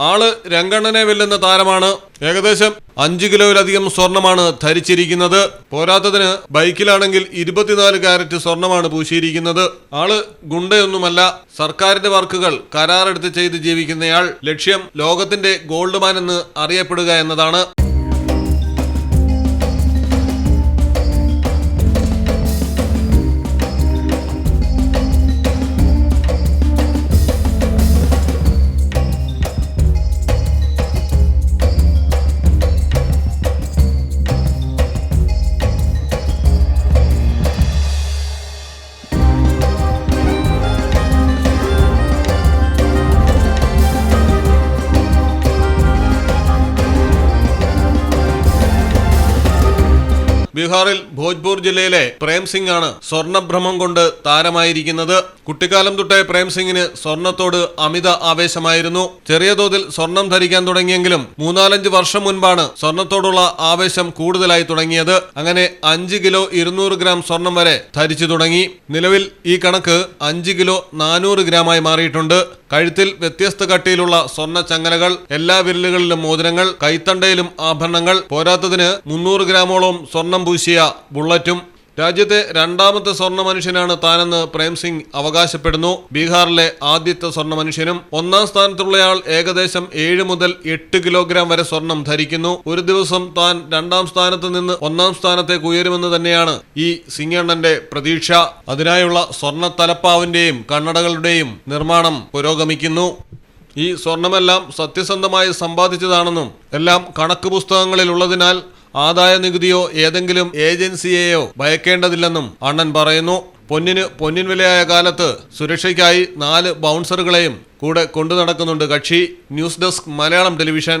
ആൾ രംഗണ്ണനെ വെല്ലുന്ന താരമാണ്. ഏകദേശം അഞ്ചു കിലോയിലധികം സ്വർണമാണ് ധരിച്ചിരിക്കുന്നത്. പോരാത്തതിന് ബൈക്കിലാണെങ്കിൽ ഇരുപത്തിനാല് കാരറ്റ് സ്വർണമാണ് പൂശിയിരിക്കുന്നത്. ആൾ ഗുണ്ടയൊന്നുമല്ല സർക്കാരിന്റെ വർക്കുകൾ കരാറെടുത്ത് ചെയ്ത് ജീവിക്കുന്നയാൾ. ലക്ഷ്യം ലോകത്തിന്റെ ഗോൾഡ് മാൻ എന്ന് അറിയപ്പെടുക എന്നതാണ്. ബീഹാറിൽ ഭോജ്പൂർ ജില്ലയിലെ പ്രേം സിംഗ് ആണ് സ്വർണഭ്രമം കൊണ്ട് താരമായിരിക്കുന്നത്. കുട്ടിക്കാലം തൊട്ടേ പ്രേം സിംഗിന് സ്വർണത്തോട് അമിത ആവേശമായിരുന്നു. ചെറിയ തോതിൽ സ്വർണം ധരിക്കാൻ തുടങ്ങിയെങ്കിലും മൂന്നാലഞ്ച് വർഷം മുൻപാണ് സ്വർണത്തോടുള്ള ആവേശം കൂടുതലായി തുടങ്ങിയത്. അങ്ങനെ അഞ്ച് കിലോ ഇരുന്നൂറ് ഗ്രാം സ്വർണം വരെ ധരിച്ചു തുടങ്ങി. നിലവിൽ ഈ കണക്ക് അഞ്ച് കിലോ നാനൂറ് ഗ്രാമായി മാറിയിട്ടുണ്ട്. കഴുത്തിൽ വ്യത്യസ്ത കട്ടിയിലുള്ള സ്വർണ ചങ്ങലകൾ എല്ലാ വിരലുകളിലും മോതിരങ്ങൾ കൈത്തണ്ടയിലും ആഭരണങ്ങൾ പോരാത്തതിന് മുന്നൂറ് ഗ്രാമോളം സ്വർണം പൂശിയ ബുള്ളറ്റും രാജ്യത്തെ രണ്ടാമത്തെ സ്വർണ മനുഷ്യനാണ് താനെന്ന് പ്രേംസിംഗ് അവകാശപ്പെടുന്നു. ബീഹാറിലെ ആദ്യത്തെ സ്വർണ മനുഷ്യനും ഒന്നാം സ്ഥാനത്തുള്ളയാൾ ഏകദേശം ഏഴ് മുതൽ എട്ട് കിലോഗ്രാം വരെ സ്വർണം ധരിക്കുന്നു. ഒരു ദിവസം താൻ രണ്ടാം സ്ഥാനത്ത് നിന്ന് ഒന്നാം സ്ഥാനത്തേക്ക് ഉയരുമെന്ന് തന്നെയാണ് ഈ സിംഗണ്ണന്റെ പ്രതീക്ഷ. അതിനായുള്ള സ്വർണ തലപ്പാവിന്റെയും കണ്ണടകളുടെയും നിർമ്മാണം പുരോഗമിക്കുന്നു. ഈ സ്വർണമെല്ലാം സത്യസന്ധമായി സമ്പാദിച്ചതാണെന്നും എല്ലാം കണക്ക് പുസ്തകങ്ങളിൽ ഉള്ളതിനാൽ ആദായ നികുതിയോ ഏതെങ്കിലും ഏജൻസിയെയോ ഭയക്കേണ്ടതില്ലെന്നും അണ്ണൻ പറയുന്നു. പൊന്നിന് പൊന്നിൻ വിലയായ കാലത്ത് സുരക്ഷയ്ക്കായി നാല് ബൗൺസറുകളെയും കൂടെ കൊണ്ടു നടക്കുന്നുണ്ട് കക്ഷി. News desk Malayalam television.